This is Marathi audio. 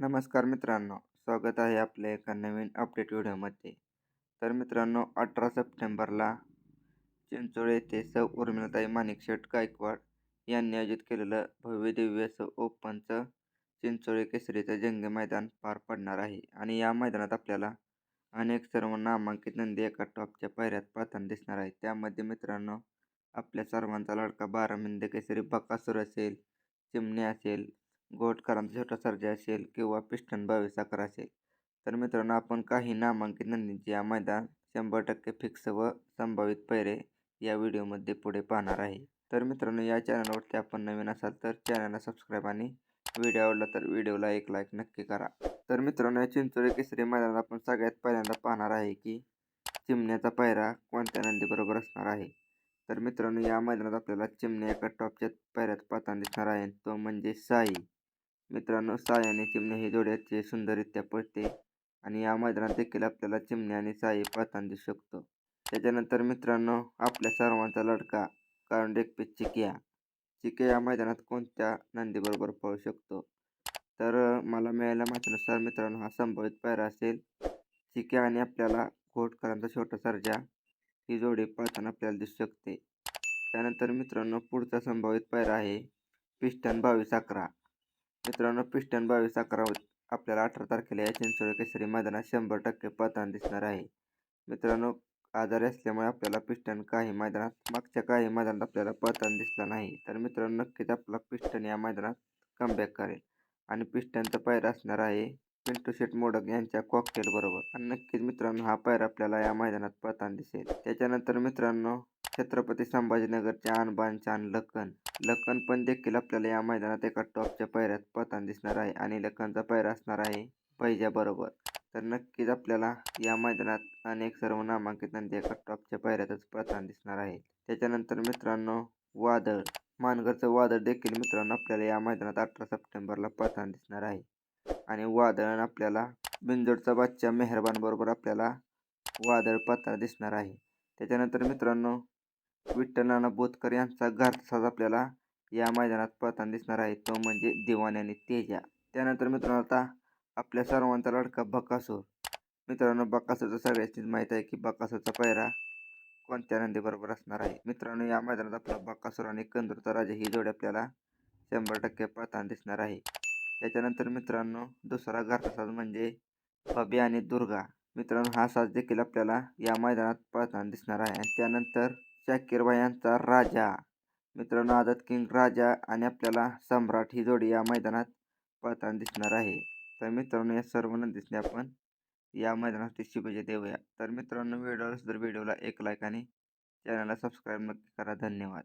नमस्कार मित्रांनो स्वागत आहे आपल्या एका नवीन अपडेट व्हिडिओमध्ये. तर मित्रांनो अठरा सप्टेंबरला चिंचोळे येथे सौ उर्मिलाताई माणिकशेठ गायकवाड यांनी आयोजित केलेलं भव्य दिव्य असं ओपनचं चिंचोळे केसरीचं जंगी मैदान पार पडणार आहे. आणि या मैदानात आपल्याला अनेक सर्व नामांकित नंदी एका टॉपच्या पायऱ्यात पळताना दिसणार आहे त्यामध्ये मित्रांनो आपल्या सर्वांचा लाडका बारामिंद केसरी बकासूर असेल चिमणी असेल गोटकरांचा छोटा सर्जा असेल किंवा पिस्टन बावीस अकरा असेल. तर मित्रांनो आपण काही नामांकित नंदींचे या मैदान शंभर टक्के फिक्स व संभावित पैरे या व्हिडिओमध्ये पुढे पाहणार आहे. तर मित्रांनो या चॅनलवरती आपण नवीन असाल तर चॅनलला सबस्क्राईब आणि व्हिडिओ आवडला तर व्हिडिओला एक लाईक नक्की करा. तर मित्रांनो या चिंचोळी केसरी मैदानात आपण सगळ्यात पहिल्यांदा पाहणार आहे की चिमण्याचा पायरा कोणत्या नंदीबरोबर असणार आहे? तर मित्रांनो या मैदानात आपल्याला चिमण्या एका टॉपच्या पायऱ्यात पाहताना दिसणार आहे तो म्हणजे साई. मित्रांनो साई आणि चिमण्या ही जोड्याचे सुंदररित्या पळते आणि या मैदानात देखील आपल्याला चिमणे आणि साई पाहताना दिसू शकतो. त्याच्यानंतर मित्रांनो आपल्या सर्वांचा लडका कारण डेकपे चिकिया चिके या मैदानात कोणत्या नंदीबरोबर पळू शकतो? तर मला मिळालेल्या माहितीनुसार मित्रांनो हा संभावित पायरा असेल. चिके आणि आपल्याला घोटकरांचा छोटा सर्जा ही जोडी पळताना आपल्याला दिसू शकते. त्यानंतर मित्रांनो पुढचा संभावित पायरा आहे. पिस्टन बावीस अकरा. मित्रांनो पिस्टन बावीस अकरा आपल्याला अठरा तारखेला या चिंचोळी केसरी मैदानात शंभर टक्के पळताना दिसणार आहे. मित्रांनो आजारी असल्यामुळे आपल्याला पिस्टन काही मैदानात मागच्या काही मैदानात आपल्याला पळताना दिसला नाही. तर मित्रांनो नक्कीच आपला पिस्टन या मैदानात कमबॅक करेल. आणि पिस्टनचा पायरा असणार आहे पिंटू शेट मोडक यांच्या कॉकटेल बरोबर. आणि नक्कीच मित्रांनो हा पायरा आपल्याला या मैदानात पळताना दिसेल. त्याच्यानंतर मित्रांनो छत्रपती संभाजीनगरचे आणबान चान लखन. लखन पण देखील आपल्याला या मैदानात एका टॉपच्या पायऱ्यात पतान दिसणार आहे आणि लखनचा पायरा असणार आहे पैजाबरोबर तर नक्कीच आपल्याला या मैदानात अनेक सर्व नामांकित नंदी एका टॉपच्या पायऱ्यातच पतान दिसणार आहे त्याच्यानंतर मित्रांनो वादळ. मानगरचं वादळ देखील मित्रांनो आपल्याला या मैदानात अठरा सप्टेंबरला पतान दिसणार आहे. आणि वादळ आपल्याला बिंजोडचा बादशा मेहरबानबरोबर आपल्याला वादळ पतान दिसणार आहे. त्याच्यानंतर मित्रांनो विठ्ठल नाना बोतकर यांचा घरचाच आपल्याला या मैदानात पळताना दिसणार आहे. तो म्हणजे दिवान आणि तेजा. त्यानंतर मित्रांनो आता आपल्या सर्वांचा लडका बकासूर. मित्रांनो बकासूरचं सगळ्यांचीच माहीत आहे की बकासूरचा पैरा कोणत्या नंदीबरोबर असणार आहे? मित्रांनो या मैदानात आपला बकासूर आणि कंदूरचा राजा ही जोडी आपल्याला शंभर टक्के पळताना दिसणार आहे. त्याच्यानंतर मित्रांनो दुसरा घरचा म्हणजे बबी आणि दुर्गा. मित्रांनो हा साज देखील आपल्याला या मैदानात पळताना दिसणार आहे. आणि त्यानंतर शाकीर यांचा राजा. मित्रांनो आझाद किंग राजा आणि आपल्याला सम्राट ही जोडी या मैदानात पळताना दिसणार आहे. तर मित्रांनो या सर्व दिसणे आपण या मैदानात शुभेच्छा देऊया. तर मित्रांनो व्हिडिओ सुद्धा व्हिडिओला एक लाईक आणि चॅनलला सबस्क्राईब नक्की करा. धन्यवाद.